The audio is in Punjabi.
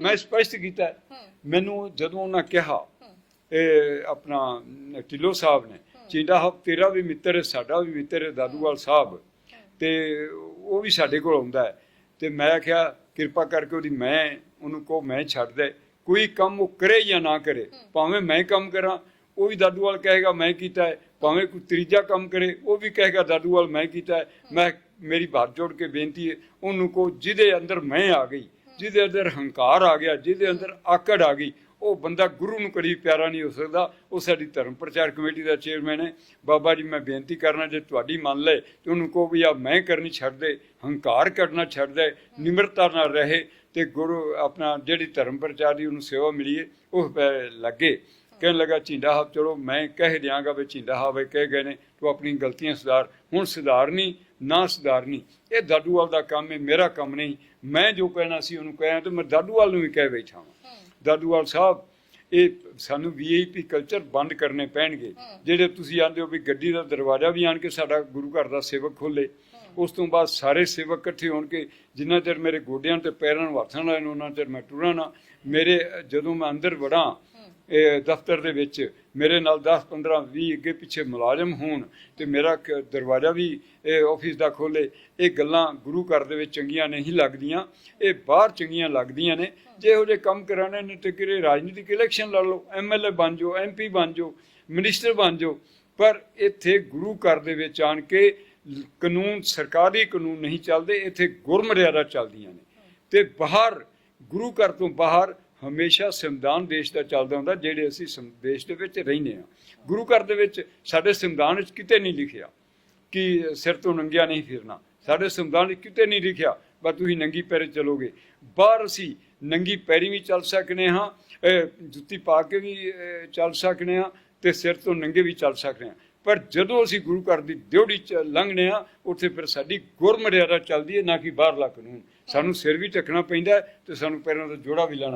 ਮੈਂ ਸਪਸ਼ਟ ਕੀਤਾ। ਮੈਨੂੰ ਜਦੋਂ ਉਹਨਾਂ ਕਿਹਾ, ਇਹ ਆਪਣਾ ਢਿੱਲੋਂ ਸਾਹਿਬ ਨੇ, ਚੀਂਡਾ ਹੱਕ ਤੇਰਾ ਵੀ ਮਿੱਤਰ ਹੈ ਸਾਡਾ ਵੀ ਮਿੱਤਰ ਹੈ ਦਾਦੂਵਾਲ ਸਾਹਿਬ। ਤੇ ਉਹ ਵੀ ਸਾਡੇ ਕੋਲ ਆਉਂਦਾ ਹੈ। ਤੇ ਮੈਂ ਕਿਹਾ ਕਿਰਪਾ ਕਰਕੇ ਉਹਦੀ ਮੈਂ, ਉਹਨੂੰ ਕਹੋ, ਮੈਂ ਛੱਡ ਦੇ। ਕੋਈ ਕੰਮ ਉਹ ਕਰੇ ਜਾਂ ਨਾ ਕਰੇ, ਭਾਵੇਂ ਮੈਂ ਕੰਮ ਕਰਾਂ, ਉਹ ਵੀ ਦਾਦੂਵਾਲ ਕਹੇਗਾ, ਮੈਂ ਕੀਤਾ ਹੈ। ਭਾਵੇਂ ਕੋਈ ਤੀਜਾ ਕੰਮ ਕਰੇ, ਉਹ ਵੀ ਕਹੇਗਾ, ਦਾਦੂਵਾਲ ਮੈਂ ਕੀਤਾ ਹੈ। ਮੈਂ, ਮੇਰੀ ਹੱਥ ਜੋੜ ਕੇ ਬੇਨਤੀ ਹੈ, ਉਹਨੂੰ ਕੋ ਜਿਹਦੇ ਅੰਦਰ ਮੈਂ ਆ ਗਈ ਜਿਹਦੇ ਅੰਦਰ ਹੰਕਾਰ ਆ ਗਿਆ, ਜਿਹਦੇ ਅੰਦਰ ਆਕੜ ਆ ਗਈ, ਉਹ ਬੰਦਾ ਗੁਰੂ ਨੂੰ ਕਦੀ ਪਿਆਰਾ ਨਹੀਂ ਹੋ ਸਕਦਾ। ਉਹ ਸਾਡੀ ਧਰਮ ਪ੍ਰਚਾਰ ਕਮੇਟੀ ਦਾ ਚੇਅਰਮੈਨ ਹੈ। ਬਾਬਾ ਜੀ, ਮੈਂ ਬੇਨਤੀ ਕਰਨਾ, ਜੇ ਤੁਹਾਡੀ ਮੰਨ ਲਏ ਤੇ ਉਹਨੂੰ ਕਹੋ ਵੀ ਆ ਮੈਂ ਕਰਨੀ ਛੱਡ ਦੇ, ਹੰਕਾਰ ਕਰਨਾ ਛੱਡ ਦੇ, ਨਿਮਰਤਾ ਨਾਲ ਰਹੇ ਤੇ ਗੁਰੂ ਆਪਣਾ ਜਿਹੜੀ ਧਰਮ ਪ੍ਰਚਾਰ ਦੀ ਉਹਨੂੰ ਸੇਵਾ ਮਿਲੀਏ ਉਹ ਪੈ ਲੱਗੇ। ਕਹਿਣ ਲੱਗਾ ਝਿੰਡਾ ਸਾਹਿਬ ਚਲੋ ਮੈਂ ਕਹਿ ਦਿਆਂਗਾ ਵੀ ਝਿੰਡਾ ਸਾਹਿਬ ਇਹ ਕਹਿ ਗਏ ਨੇ ਤੂੰ ਆਪਣੀ ਗਲਤੀਆਂ ਸੁਧਾਰ ਹੁਣ ਸੁਧਾਰਨੀ ਨਾ ਸੁਧਾਰਨੀ ਇਹ ਦਾਦੂਵਾਲ ਦਾ ਕੰਮ ਹੈ ਮੇਰਾ ਕੰਮ ਨਹੀਂ। ਮੈਂ ਜੋ ਕਹਿਣਾ ਸੀ ਉਹਨੂੰ ਕਹਿਆ ਤੇ ਮੈਂ ਦਾਦੂਵਾਲ ਨੂੰ ਵੀ ਕਹਿ ਬੈਠਾ ਹਾਂ। ਦਾਦੂਵਾਲ ਸਾਹਿਬ ਇਹ ਸਾਨੂੰ ਵੀਆਈਪੀ ਕਲਚਰ ਬੰਦ ਕਰਨੇ ਪੈਣਗੇ। ਜਿਹੜੇ ਤੁਸੀਂ ਆਂਦੇ ਹੋ ਵੀ ਗੱਡੀ ਦਾ ਦਰਵਾਜ਼ਾ ਵੀ ਆਣ ਕੇ ਸਾਡਾ ਗੁਰੂ ਘਰ ਦਾ ਸੇਵਕ ਖੋਲੇ ਉਸ ਤੋਂ ਬਾਅਦ ਸਾਰੇ ਸੇਵਕ ਇਕੱਠੇ ਹੋਣ ਕੇ ਜਿੰਨਾ ਚਿਰ ਮੇਰੇ ਗੋਡਿਆਂ ਤੇ ਪੈਰਾਂ ਨੂੰ ਹੱਥਾਂ ਨਾਲ ਉਹਨਾਂ ਚਿਰ ਮੈਂ ਟੁਰਾਂ ਨਾ। ਮੇਰੇ ਜਦੋਂ ਮੈਂ ਅੰਦਰ ਵੜਾਂ ਇਹ ਦਫ਼ਤਰ ਦੇ ਵਿੱਚ ਮੇਰੇ ਨਾਲ 10 15 20 ਅੱਗੇ ਪਿੱਛੇ ਮੁਲਾਜ਼ਮ ਹੋਣ ਤੇ ਮੇਰਾ ਕ- ਦਰਵਾਜ਼ਾ ਵੀ ਇਹ ਆਫਿਸ ਦਾ ਖੋਲੇ ਇਹ ਗੱਲਾਂ ਗੁਰੂ ਘਰ ਦੇ ਵਿੱਚ ਚੰਗੀਆਂ ਨਹੀਂ ਲੱਗਦੀਆਂ, ਇਹ ਬਾਹਰ ਚੰਗੀਆਂ ਲੱਗਦੀਆਂ ਨੇ। ਜੇ ਜਿਹੇ ਕੰਮ ਕਰਾਣੇ ਨੇ ਤੇ ਕਿਰੇ ਰਾਜਨੀਤਿਕ ਇਲੈਕਸ਼ਨ ਲੜ ਲਓ ਐਮਐਲਏ ਬਣ ਜਾਓ ਐਮਪੀ ਬਣ ਜਾਓ ਮਿਨਿਸਟਰ ਬਣ ਜਾਓ, ਪਰ ਇੱਥੇ ਗੁਰੂ ਘਰ ਦੇ ਵਿੱਚ ਆਣ ਕੇ ਕਾਨੂੰਨ, ਸਰਕਾਰੀ ਕਾਨੂੰਨ ਨਹੀਂ ਚੱਲਦੇ, ਇੱਥੇ ਗੁਰਮਰਿਆਦਾ ਚੱਲਦੀਆਂ ਨੇ। ਤੇ ਬਾਹਰ, ਗੁਰੂ ਘਰ ਤੋਂ ਬਾਹਰ ਹਮੇਸ਼ਾ ਸੰਵਿਧਾਨ ਦੇਸ਼ ਦਾ ਚੱਲਦਾ ਹੁੰਦਾ, ਜਿਹੜੇ ਅਸੀਂ ਸੰ- ਦੇਸ਼ ਦੇ ਵਿੱਚ ਰਹਿੰਦੇ ਆ ਗੁਰੂ ਘਰ ਦੇ ਵਿੱਚ ਸਾਡੇ ਸੰਵਿਧਾਨ ਵਿੱਚ ਕਿਤੇ ਨਹੀਂ ਲਿਖਿਆ ਕਿ ਸਿਰ ਤੋਂ ਨੰਗਿਆ ਨਹੀਂ ਫਿਰਨਾ। ਸਾਡੇ ਸੰਵਿਧਾਨ ਵਿੱਚ ਕਿਤੇ ਨਹੀਂ ਲਿਖਿਆ ਬਾ ਤੁਸੀਂ ਨੰਗੀ ਪੈਰੇ ਚਲੋਗੇ। ਬਾਹਰ ਅਸੀਂ ਨੰਗੀ ਪੈਰੀ ਵੀ ਚੱਲ ਸਕਨੇ ਹਾਂ ਜੁੱਤੀ ਪਾ ਕੇ ਵੀ ਚੱਲ ਸਕਨੇ ਹਾਂ ਤੇ ਸਿਰ ਤੋਂ ਨੰਗੇ ਵੀ ਚੱਲ ਸਕਦੇ ਹਾਂ। ਪਰ ਜਦੋਂ ਅਸੀਂ ਗੁਰੂ ਘਰ ਦੀ ਦਿਉੜੀ ਚ ਲੰਘਨੇ ਆ ਉੱਥੇ ਫਿਰ ਸਾਡੀ ਗੁਰਮਰਿਆਦਾ ਚੱਲਦੀ ਹੈ, ਨਾ ਕਿ ਬਾਹਰਲਾ ਕਾਨੂੰਨ ਸਾਨੂੰ ਸਿਰ ਵੀ ਢੱਕਣਾ ਪੈਂਦਾ ਹੈ ਤੇ ਸਾਨੂੰ ਪੈਰਾਂ ਦਾ ਜੋੜਾ ਵੀ ਲੈਣਾ